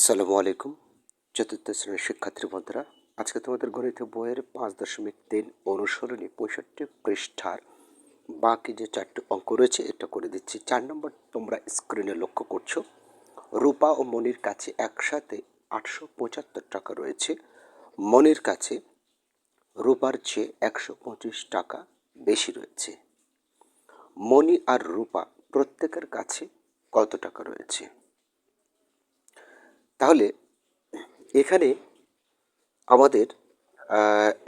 আসসালামু আলাইকুম, চতুর্থ শ্রেণির শিক্ষার্থী বন্ধুরা। আজকে তোমাদের গণিত বইয়ের পাঁচ দশমিক তিন অনুসরণী পঁয়ষট্টি পৃষ্ঠার বাকি যে চারটি অঙ্ক রয়েছে, এটা করে দিচ্ছি। চার নম্বর তোমরা স্ক্রিনে লক্ষ্য করছ, রূপা ও মনির কাছে একসাথে আটশো পঁচাত্তর টাকা রয়েছে। মনির কাছে রূপার চেয়ে একশো পঁচিশ টাকা বেশি রয়েছে। মণি আর রূপা প্রত্যেকের কাছে কত টাকা রয়েছে? তাহলে এখানে আমাদের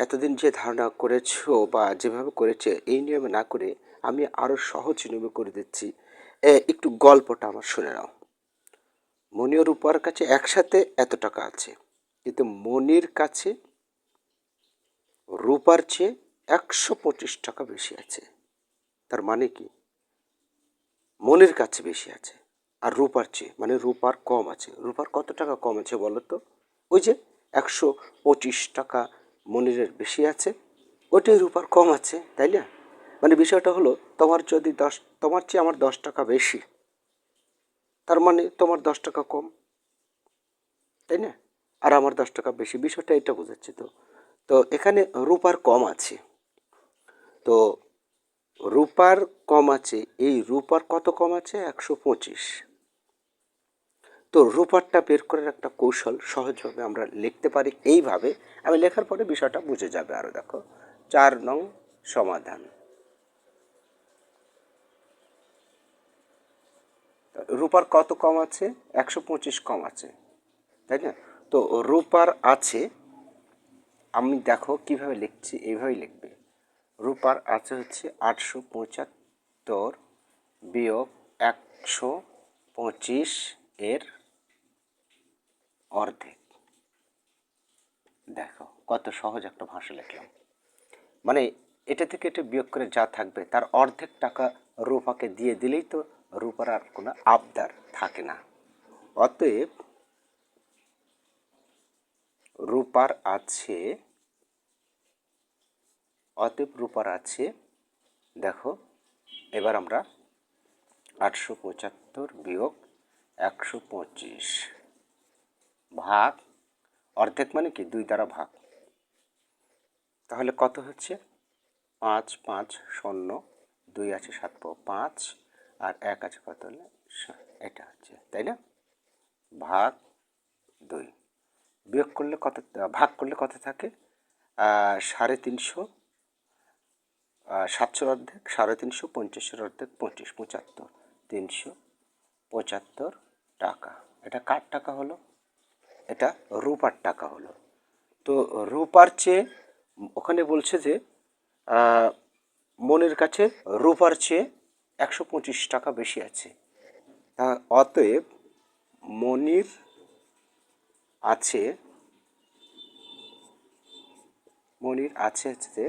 এতদিন যে ধারণা করেছ বা যেভাবে করেছে এই নিয়মে না করে আমি আরও সহজ নিয়মে করে দিচ্ছি। একটু গল্পটা আমার শুনে নাও। মণি ও রূপার কাছে একসাথে এত টাকা আছে, কিন্তু মনির কাছে রূপার চেয়ে একশো পঁচিশ টাকা বেশি আছে। তার মানে কি? মনের কাছে বেশি আছে। আর রূপার চেয়ে মানে রূপার কম আছে। রূপার কত টাকা কম আছে বলো তো? ওই যে একশো পঁচিশ টাকা মনিরের বেশি আছে ওটাই রূপার কম আছে, তাই না? মানে বিষয়টা হলো, তোমার যদি দশ, তোমার চেয়ে আমার দশ টাকা বেশি, তার মানে তোমার দশ টাকা কম, তাই না? আর আমার দশ টাকা বেশি, বিষয়টা এটা বোঝাচ্ছে তো। তো এখানে রূপার কম আছে। তো রূপার কম আছে, এই রূপার কত কম আছে? একশো পঁচিশ। তো রূপারটা বের করার একটা কৌশল সহজভাবে আমরা লিখতে পারি এইভাবে। আমি লেখার পরে বিষয়টা বুঝে যাবে আরও দেখো। চার নং সমাধান। রূপার কত কম আছে? একশো পঁচিশ কম আছে, তাই না? তো রূপার আছে, আমি দেখো কীভাবে লিখছি, এইভাবেই লিখবে। রূপার আছে হচ্ছে আটশো পঁচাত্তর বিয়োগ একশো পঁচিশ এর অর্ধেক। দেখো, কত সহজ একটা ভাষা লিখলাম। মানে এটা থেকে এটা বিয়োগ করে যা থাকবে, তার অর্ধেক টাকা রূপাকে দিয়ে দিলেই তো রূপার আর কোনো আবদার থাকে না। অতএব রূপার আছে, অতএব রূপার আছে, দেখো, এবার আমরা আটশো পঁচাত্তর বিয়োগ একশো পঁচিশ। ভাগ, অর্ধেক মানে কি? দুই দ্বারা ভাগ। তাহলে কত হচ্ছে? পাঁচ পাঁচ, শূন্য, দুই আছে সাত পাঁচ, আর এক আছে কত হলে এটা হচ্ছে, তাই না? ভাগ দুই। বিয়োগ করলে কত, ভাগ করলে কত থাকে? সাড়ে তিনশো সাতশোর অর্ধেক, সাড়ে তিনশো, পঞ্চাশের অর্ধেক, পঁচিশ, পঁচাত্তর, তিনশো, পঁচাত্তর টাকা। এটা কার টাকা হলো? এটা রূপার টাকা হলো। তো রূপার চেয়ে, ওখানে বলছে যে মনের কাছে রূপার চেয়ে একশো পঁচিশ টাকা বেশি আছে। তা অতএব মনির আছে মনির আছে যে,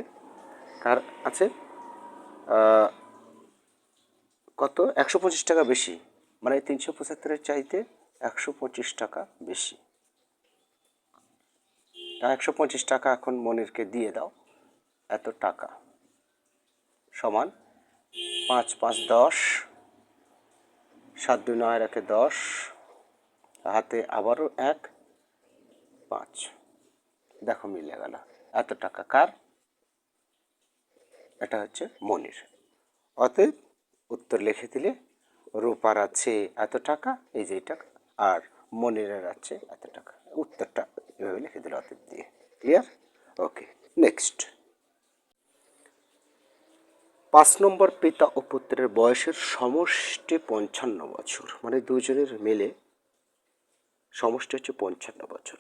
তার আছে কত? একশো পঁচিশ টাকা বেশি। মানে তিনশো পঁচাত্তরের চাইতে একশো পঁচিশ টাকা বেশি। একশো পঁচিশ টাকা এখন মনিরকে দিয়ে দাও, এত টাকা। সমান পাঁচ পাঁচ দশ, সাত দুই নয় একে দশ, হাতে আবারও এক, পাঁচ। দেখো মিলে গেল, এত টাকা কার? এটা হচ্ছে মনির। অতএব উত্তর লিখে দিলে রূপার আছে এত টাকা, এই যে টাকা আর মনিরের আছে এত টাকা। উত্তরটা এভাবে লিখে দিলে অতএব দিয়ে ক্লিয়ার ওকে নেক্সট পাঁচ নম্বর পিতা ও পুত্রের বয়সের সমষ্টি পঞ্চান্ন বছর। মানে দুজনের মিলে সমষ্টি হচ্ছে পঞ্চান্ন বছর।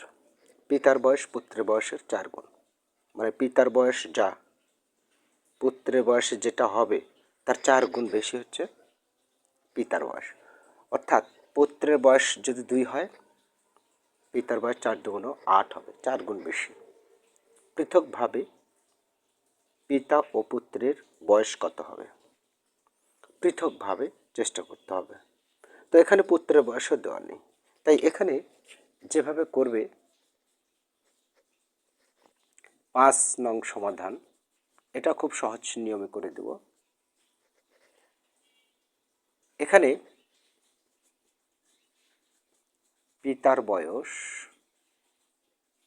পিতার বয়স পুত্রের বয়সের চার গুণ। মানে পিতার বয়স যা, পুত্রের বয়সে যেটা হবে, তার চার গুণ বেশি হচ্ছে পিতার বয়স। অর্থাৎ পুত্রের বয়স যদি দুই হয় পিতার বয়স চার দুগুণ আট হবে, চার গুণ বেশি। পৃথকভাবে পিতা ও পুত্রের বয়স কত হবে? পৃথকভাবে চেষ্টা করতে হবে। তো এখানে পুত্রের বয়সও দেওয়া নেই। তাই এখানে যেভাবে করবে, পাঁচ নং সমাধান, এটা খুব সহজ নিয়মে করে দেব। এখানে পিতার বয়স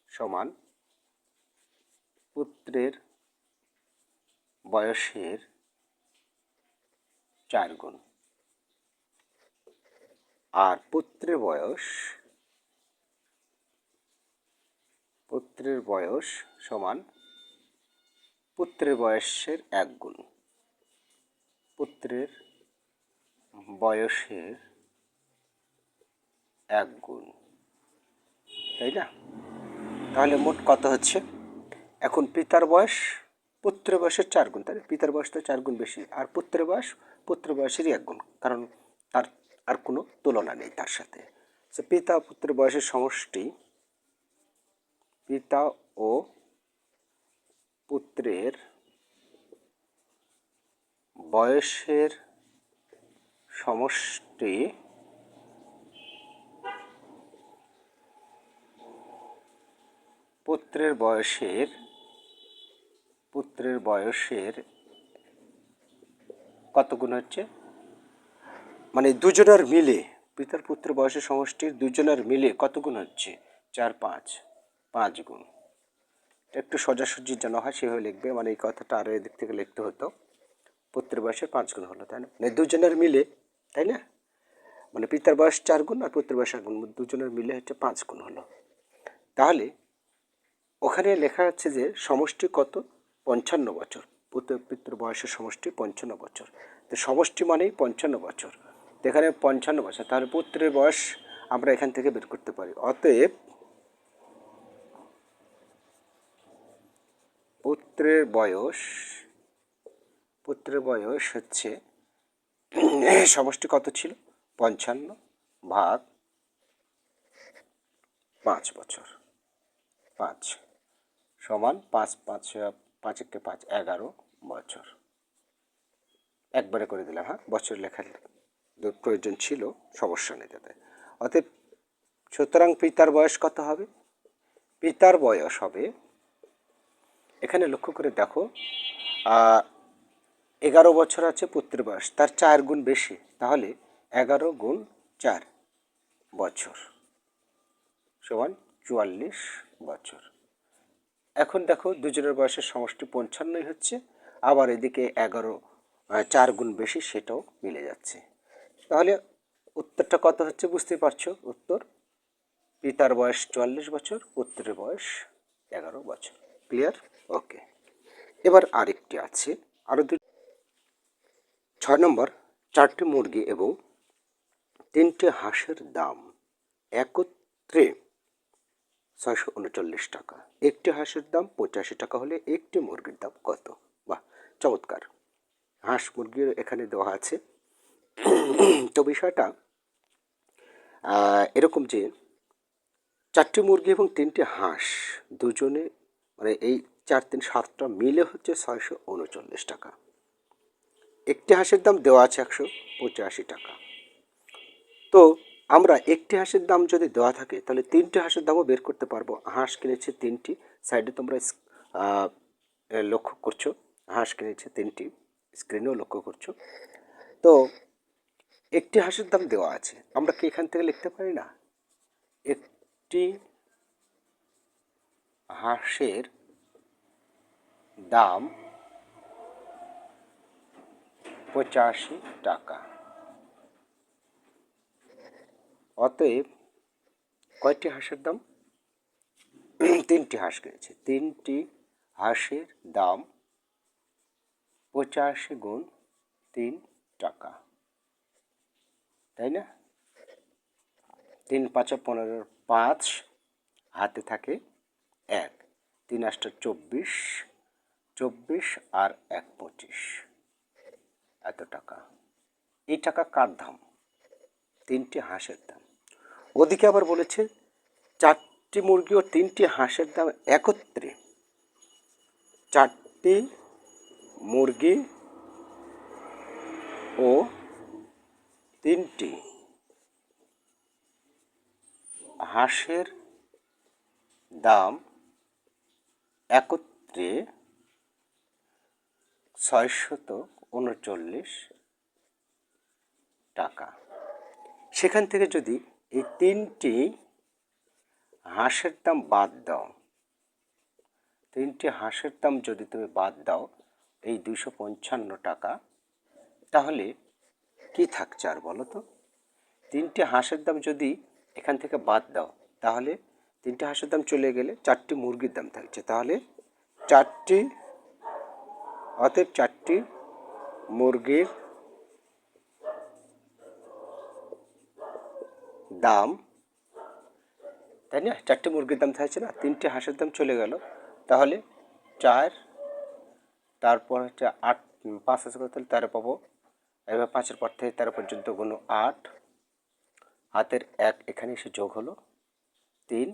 সমান পুত্রের বয়সের চার গুণ। আর পুত্রের বয়স পুত্রের বয়স সমান পুত্রের বয়সের এক গুণ। পুত্রের বয়সের এক গুণ তাই না? তাহলে মোট কত হচ্ছে? এখন পিতার বয়স, পুত্রের বয়সের চার গুণ তাই পিতার বয়স তো চার গুণ বেশি, আর পুত্রের বয়স পুত্র বয়সেরই এক গুণ কারণ তার আর কোনো তুলনা নেই তার সাথে। সে পিতা পুত্রের বয়সের সমষ্টি পিতা ও পুত্রের বয়সের সমষ্টি পুত্রের বয়সের পুত্রের বয়সের কত গুণ হচ্ছে? মানে দুজনের মিলে, পিতার পুত্র বয়সের সমষ্টির দুজনের মিলে কত গুণ হচ্ছে? চার, পাঁচ পাঁচ গুণ। একটু সোজাসুজি যেন হয়, সেভাবে লিখবে। মানে এই কথাটা আরও এদিক থেকে লিখতে হতো। পুত্রের বয়সের পাঁচ গুণ হলো, তাই না? মানে দুজনের মিলে, তাই না? মানে পিতার বয়স চার গুণ আর পুত্রের বয়স এক গুণ। দুজনের মিলে হচ্ছে পাঁচ গুণ হলো। তাহলে ওখানে লেখা আছে যে সমষ্টি কত? পঞ্চান্ন বছর। পিতৃ বয়সের সমষ্টি পঞ্চান্ন বছর। তো সমষ্টি মানেই পঞ্চান্ন বছর। এখানে পঞ্চান্ন বছর। তার পুত্রের বয়স আমরা এখান থেকে বের করতে পারি। অতএব পুত্রের বয়স পুত্রের বয়স হচ্ছে সমষ্টি কত ছিল? পঞ্চান্ন ভাগ পাঁচ বছর। পাঁচ। সমান পাঁচ পাঁচ পাঁচ একে পাঁচ, এগারো বছর। একবারে করে দিলাম হ্যাঁ? বছর লেখার প্রয়োজন ছিল, সমস্যা নেই তাতে। অতএব সুতরাং পিতার বয়স কত হবে? পিতার বয়স হবে, এখানে লক্ষ্য করে দেখো এগারো বছর আছে পুত্রের বয়স, তার চার গুণ বেশি, তাহলে এগারো গুণ চার বছর সমান চুয়াল্লিশ বছর। এখন দেখো দুজনের বয়সের সমষ্টি পঞ্চান্নই হচ্ছে, আবার এদিকে এগারো চার গুণ বেশি সেটাও মিলে যাচ্ছে। তাহলে উত্তরটা কত হচ্ছে বুঝতে পারছ? উত্তর, পিতার বয়স চুয়াল্লিশ বছর, পুত্রের বয়স এগারো বছর। ক্লিয়ার ওকে এবার আরেকটি আছে আরও দু ছয় নম্বর, চারটি মুরগি এবং তিনটে হাঁসের দাম একত্রে ছয়শো উনচল্লিশ টাকা। একটি হাঁসের দাম পঁচাশি টাকা হলে একটি মুরগির দাম কত? বাহ, চমৎকার। হাঁস মুরগির এখানে দেওয়া আছে। তো বিষয়টা এরকম যে চারটি মুরগি এবং তিনটে হাঁস দুজনে মানে এই চার তিন সাতটা মিলে হচ্ছে ছয়শো উনচল্লিশ টাকা। একটি হাঁসের দাম দেওয়া আছে একশো পঁচাশি টাকা। তো আমরা একটি হাঁসের দাম যদি দেওয়া থাকে, তাহলে তিনটি হাঁসের দামও বের করতে পারব। হাঁস কিনেছে তিনটি, সাইডে তোমরা লক্ষ্য করছ। হাঁস কিনেছে তিনটি, স্ক্রিনেও লক্ষ্য করছ। তো, একটি হাঁসের দাম দেওয়া আছে। আমরা কি এখান থেকে লিখতে পারি না? একটি হাঁসের দাম পঁচাশি টাকা। অতএব কয়টি হাঁসের দাম? তিনটি হাঁস কিনেছে। তিনটি হাঁসের দাম পঁচাশি গুণ তিন টাকা। তাই না? তিন পাঁচা পনেরোর পাঁচ হাতে থাকে এক। তিন আটটা চব্বিশ চব্বিশ আর এক পঁচিশ। এত টাকা। এই টাকা কার দাম? তিনটি হাঁসের দাম। ওদিকে আবার বলেছে, চারটি মুরগি ও তিনটি হাঁসের দাম একত্রে। চারটি মুরগি ও তিনটি হাঁসের দাম একত্রে ছয়শত উনচল্লিশ টাকা। সেখান থেকে যদি এই তিনটি হাঁসের দাম বাদ দাও। তিনটি হাঁসের দাম যদি তুমি বাদ দাও, এই দুশো পঞ্চান্ন টাকা, তাহলে কি থাকছে আর বলো তো? তিনটি হাঁসের দাম যদি এখান থেকে বাদ দাও, তাহলে তিনটে হাঁসের দাম চলে গেলে চারটি মুরগির দাম থাকছে। তাহলে চারটি, অতএব চারটি মুরগির দাম, তাই না? চারটে মুরগির দাম থাকছে না, তিনটে হাঁসের দাম চলে গেল। তাহলে চার, তারপর হচ্ছে আট পাঁচ আছে কত? তাহলে তেরো পাবো। এবার পাঁচের পর থেকে তেরো পর্যন্ত কোনো আট। হাতের এক, এখানে এসে যোগ হলো তিন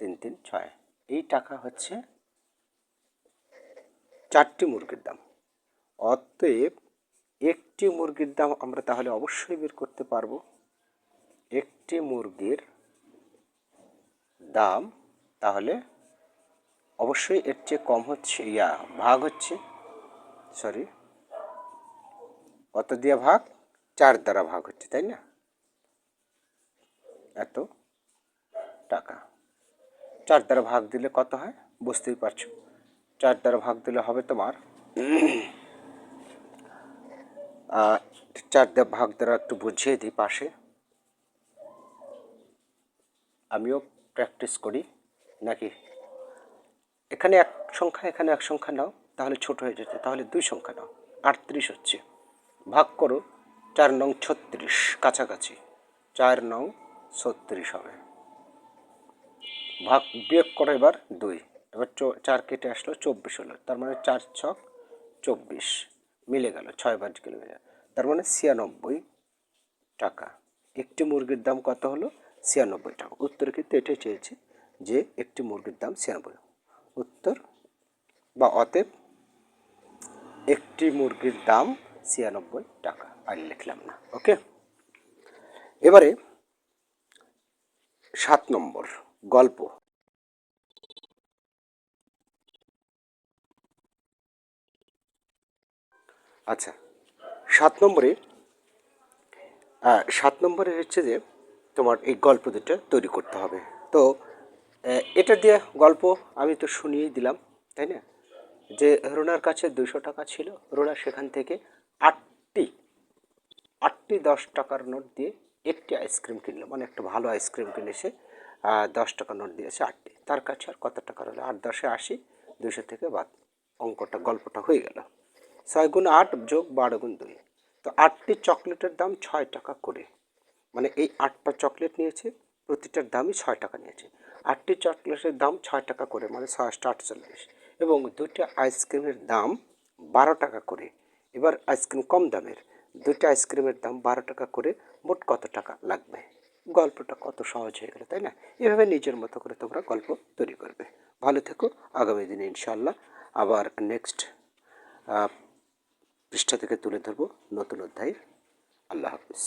তিন তিন, ছয়। এই টাকা হচ্ছে চারটি মুরগির দাম। অতএব একটি মুরগির দাম আমরা তাহলে অবশ্যই বের করতে পারব। একটি মুরগির দাম তাহলে অবশ্যই এর চেয়ে কম হচ্ছে, ইয়া, ভাগ হচ্ছে সরি কত দিয়ে ভাগ? চার দ্বারা ভাগ হচ্ছে, তাই না? এত টাকা। চার দ্বারা ভাগ দিলে কত হয়? বুঝতেই পারছ। চার দ্বারা ভাগ দিলে হবে তোমার চার দ্বারা ভাগ দ্বারা একটু বুঝিয়ে দিই পাশে। আমিও প্র্যাকটিস করি, নাকি? এখানে এক সংখ্যা, এখানে এক সংখ্যা নাও, তাহলে ছোট হয়ে যাচ্ছে, তাহলে দুই সংখ্যা নাও, আটত্রিশ হচ্ছে। ভাগ করো, চার নং ছত্রিশ, কাছাকাছি, চার নং ছত্রিশ হবে। ভাগ বিয়োগ করো এবার দুই, এবার চার কেটে আসলো চব্বিশ হলো, তার মানে চার ছক চব্বিশ, মিলে গেল, ছয় বার গেলে তার মানে ছিয়ানব্বই টাকা। একটি মুরগির দাম কত হলো? ছিয়ানব্বই টাকা। উত্তর কিন্তু এটাই চেয়েছে যে একটি মুরগির দাম ছিয়ানব্বই উত্তর বা অতএব একটি মুরগির দাম ছিয়ানব্বই টাকা। আর লিখলাম না, ওকে? এবারে সাত নম্বর গল্প। আচ্ছা সাত নম্বরে সাত নম্বরে হচ্ছে যে তোমার এই গল্প দুটো তৈরি করতে হবে। তো এটা দিয়ে গল্প আমি তো শুনিয়েই দিলাম, তাই না? যে রোনার কাছে দুশো টাকা ছিল, রোনা সেখান থেকে আটটি আটটি দশ টাকার নোট দিয়ে একটি আইসক্রিম কিনলো মানে একটা ভালো আইসক্রিম কিনেছে দশ টাকার নোট দিয়েছে আটটি। তার কাছে আর কত টাকা হলো আট দশে আশি দুশো থেকে বাদ, অঙ্কটা, গল্পটা হয়ে গেল। ছয় গুণ আট যোগ বারো গুণ দুই। তো আটটি চকলেটের দাম ছয় টাকা করে। মানে এই আটটা চকলেট নিয়েছে, প্রতিটার দামই ছয় টাকা নিয়েছে। আটটি চকলেটের দাম ছয় টাকা করে মানে ছয় আটটা আটচল্লিশ। এবং দুটি আইসক্রিমের দাম বারো টাকা করে। এবার আইসক্রিম কম দামের দুটি আইসক্রিমের দাম বারো টাকা করে, মোট কত টাকা লাগবে? গল্পটা কত সহজ হয়ে গেল, তাই না? এভাবে নিজের মতো করে তোমরা গল্প তৈরি করবে। ভালো থেকো, আগামী দিনে ইনশাল্লাহ আবার নেক্সট পৃষ্ঠা থেকে তুলে ধরবো নতুন অধ্যায় আল্লাহ হাফিজ।